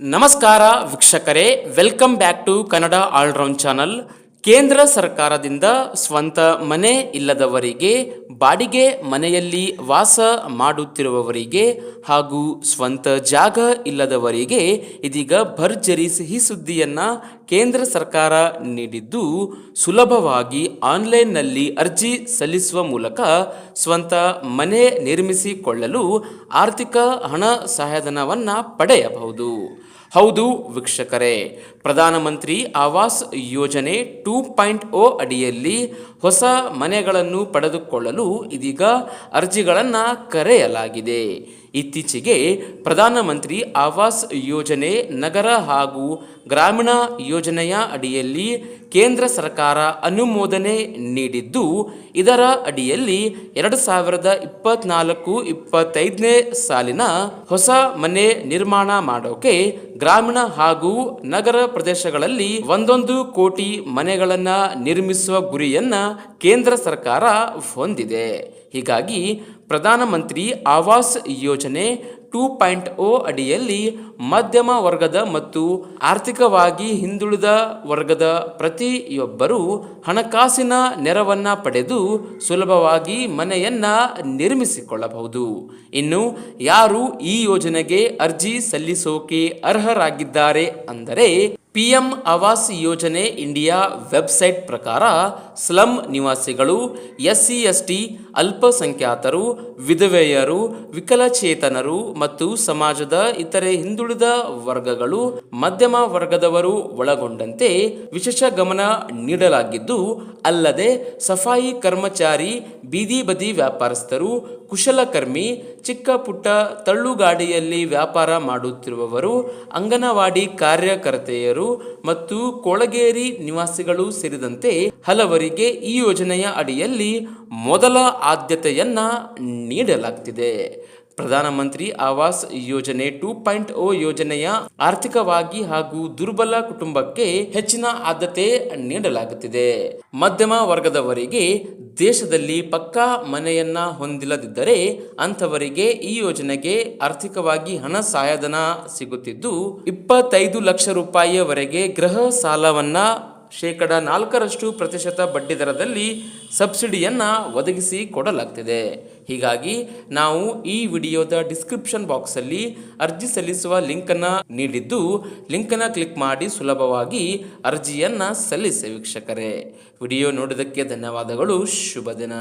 ನಮಸ್ಕಾರ ವೀಕ್ಷಕರೇ welcome back to Kannada all round channel ಕೇಂದ್ರ ಸರ್ಕಾರದಿಂದ ಸ್ವಂತ ಮನೆ ಇಲ್ಲದವರಿಗೆ, ಬಾಡಿಗೆ ಮನೆಯಲ್ಲಿ ವಾಸ ಮಾಡುತ್ತಿರುವವರಿಗೆ ಹಾಗೂ ಸ್ವಂತ ಜಾಗ ಇಲ್ಲದವರಿಗೆ ಇದೀಗ ಭರ್ಜರಿ ಸಿಹಿ ಸುದ್ದಿಯನ್ನ ಕೇಂದ್ರ ಸರ್ಕಾರ ನೀಡಿದ್ದು ಸುಲಭವಾಗಿ ಆನ್ಲೈನ್ನಲ್ಲಿ ಅರ್ಜಿ ಸಲ್ಲಿಸುವ ಮೂಲಕ ಸ್ವಂತ ಮನೆ ನಿರ್ಮಿಸಿಕೊಳ್ಳಲು ಆರ್ಥಿಕ ಹಣ ಸಹಾಯಧನವನ್ನು ಪಡೆಯಬಹುದು. ಹೌದು ವೀಕ್ಷಕರೇ, ಪ್ರಧಾನಮಂತ್ರಿ ಆವಾಸ್ ಯೋಜನೆ ಟೂ ಪಾಯಿಂಟ್ ಓ ಅಡಿಯಲ್ಲಿ ಹೊಸ ಮನೆಗಳನ್ನು ಪಡೆದುಕೊಳ್ಳಲು ಇದೀಗ ಅರ್ಜಿಗಳನ್ನು ಕರೆಯಲಾಗಿದೆ. ಇತ್ತೀಚೆಗೆ ಪ್ರಧಾನಮಂತ್ರಿ ಆವಾಸ್ ಯೋಜನೆ ನಗರ ಹಾಗೂ ಗ್ರಾಮೀಣ ಯೋಜನೆಯ ಅಡಿಯಲ್ಲಿ ಕೇಂದ್ರ ಸರ್ಕಾರ ಅನುಮೋದನೆ ನೀಡಿದ್ದು, ಇದರ ಅಡಿಯಲ್ಲಿ ಎರಡು ಸಾವಿರದ ಇಪ್ಪತ್ನಾಲ್ಕು ಇಪ್ಪತ್ತೈದನೇ ಸಾಲಿನ ಹೊಸ ಮನೆ ನಿರ್ಮಾಣ ಮಾಡೋಕೆ ಗ್ರಾಮೀಣ ಹಾಗೂ ನಗರ ಪ್ರದೇಶಗಳಲ್ಲಿ ಒಂದೊಂದು ಕೋಟಿ ಮನೆಗಳನ್ನು ನಿರ್ಮಿಸುವ ಗುರಿಯನ್ನ ಕೇಂದ್ರ ಸರ್ಕಾರ ಹೊಂದಿದೆ. ಹೀಗಾಗಿ ಪ್ರಧಾನಮಂತ್ರಿ ಆವಾಸ್ ಯೋಜನೆ ಟೂ ಪಾಯಿಂಟ್ ಓ ಅಡಿಯಲ್ಲಿ ಮಧ್ಯಮ ವರ್ಗದ ಮತ್ತು ಆರ್ಥಿಕವಾಗಿ ಹಿಂದುಳಿದ ವರ್ಗದ ಪ್ರತಿಯೊಬ್ಬರು ಹಣಕಾಸಿನ ನೆರವನ್ನು ಪಡೆದು ಸುಲಭವಾಗಿ ಮನೆಯನ್ನ ನಿರ್ಮಿಸಿಕೊಳ್ಳಬಹುದು. ಇನ್ನು ಯಾರು ಈ ಯೋಜನೆಗೆ ಅರ್ಜಿ ಸಲ್ಲಿಸೋಕೆ ಅರ್ಹರಾಗಿದ್ದಾರೆ ಅಂದರೆ ಪಿಎಂ ಆವಾಸ್ ಯೋಜನೆ ಇಂಡಿಯಾ ವೆಬ್ಸೈಟ್ ಪ್ರಕಾರ ಸ್ಲಮ್ ನಿವಾಸಿಗಳು, ಎಸ್ಸಿ, ಎಸ್ಟಿ, ಅಲ್ಪಸಂಖ್ಯಾತರು, ವಿಧವೆಯರು, ವಿಕಲಚೇತನರು ಮತ್ತು ಸಮಾಜದ ಇತರೆ ಹಿಂದುಳಿದ ವರ್ಗಗಳು, ಮಧ್ಯಮ ವರ್ಗದವರು ಒಳಗೊಂಡಂತೆ ವಿಶೇಷ ಗಮನ ನೀಡಲಾಗಿದ್ದು, ಅಲ್ಲದೆ ಸಫಾಯಿ ಕರ್ಮಚಾರಿ, ಬೀದಿ ಬದಿ ವ್ಯಾಪಾರಸ್ಥರು, ಕುಶಲಕರ್ಮಿ, ಚಿಕ್ಕ ಪುಟ್ಟ ತಳ್ಳುಗಾಡಿಯಲ್ಲಿ ವ್ಯಾಪಾರ ಮಾಡುತ್ತಿರುವವರು, ಅಂಗನವಾಡಿ ಕಾರ್ಯಕರ್ತೆಯರು ಮತ್ತು ಕೊಳಗೇರಿ ನಿವಾಸಿಗಳು ಸೇರಿದಂತೆ ಹಲವರಿಗೆ ಈ ಯೋಜನೆಯ ಅಡಿಯಲ್ಲಿ ಮೊದಲ ಆದ್ಯತೆಯನ್ನ ನೀಡಲಾಗ್ತಿದೆ. ಪ್ರಧಾನಮಂತ್ರಿ ಆವಾಸ್ ಯೋಜನೆ ಟೂ ಪಾಯಿಂಟ್ ಓ ಯೋಜನೆಯ ಆರ್ಥಿಕವಾಗಿ ಹಾಗೂ ದುರ್ಬಲ ಕುಟುಂಬಕ್ಕೆ ಹೆಚ್ಚಿನ ಆದ್ಯತೆ ನೀಡಲಾಗುತ್ತಿದೆ. ಮಧ್ಯಮ ವರ್ಗದವರಿಗೆ ದೇಶದಲ್ಲಿ ಪಕ್ಕಾ ಮನೆಯನ್ನ ಹೊಂದಿಲ್ಲದಿದ್ದರೆ ಅಂಥವರಿಗೆ ಈ ಯೋಜನೆಗೆ ಆರ್ಥಿಕವಾಗಿ ಹಣ ಸಹಾಯಧನ ಸಿಗುತ್ತಿದ್ದು, ಇಪ್ಪತ್ತೈದು ಲಕ್ಷ ರೂಪಾಯಿಯವರೆಗೆ ಗೃಹ ಸಾಲವನ್ನ ಶೇಕಡ ನಾಲ್ಕರಷ್ಟು ಪ್ರತಿಶತ ಬಡ್ಡಿದರದಲ್ಲಿ ಸಬ್ಸಿಡಿಯನ್ನು ಒದಗಿಸಿ ಕೊಡಲಾಗ್ತಿದೆ. ಹೀಗಾಗಿ ನಾವು ಈ ವಿಡಿಯೋದ ಡಿಸ್ಕ್ರಿಪ್ಷನ್ ಬಾಕ್ಸಲ್ಲಿ ಅರ್ಜಿ ಸಲ್ಲಿಸುವ ಲಿಂಕನ್ನು ನೀಡಿದ್ದು, ಲಿಂಕನ್ನು ಕ್ಲಿಕ್ ಮಾಡಿ ಸುಲಭವಾಗಿ ಅರ್ಜಿಯನ್ನು ಸಲ್ಲಿಸಿ ವೀಕ್ಷಕರೇ. ವಿಡಿಯೋ ನೋಡೋದಕ್ಕೆ ಧನ್ಯವಾದಗಳು. ಶುಭ ದಿನ.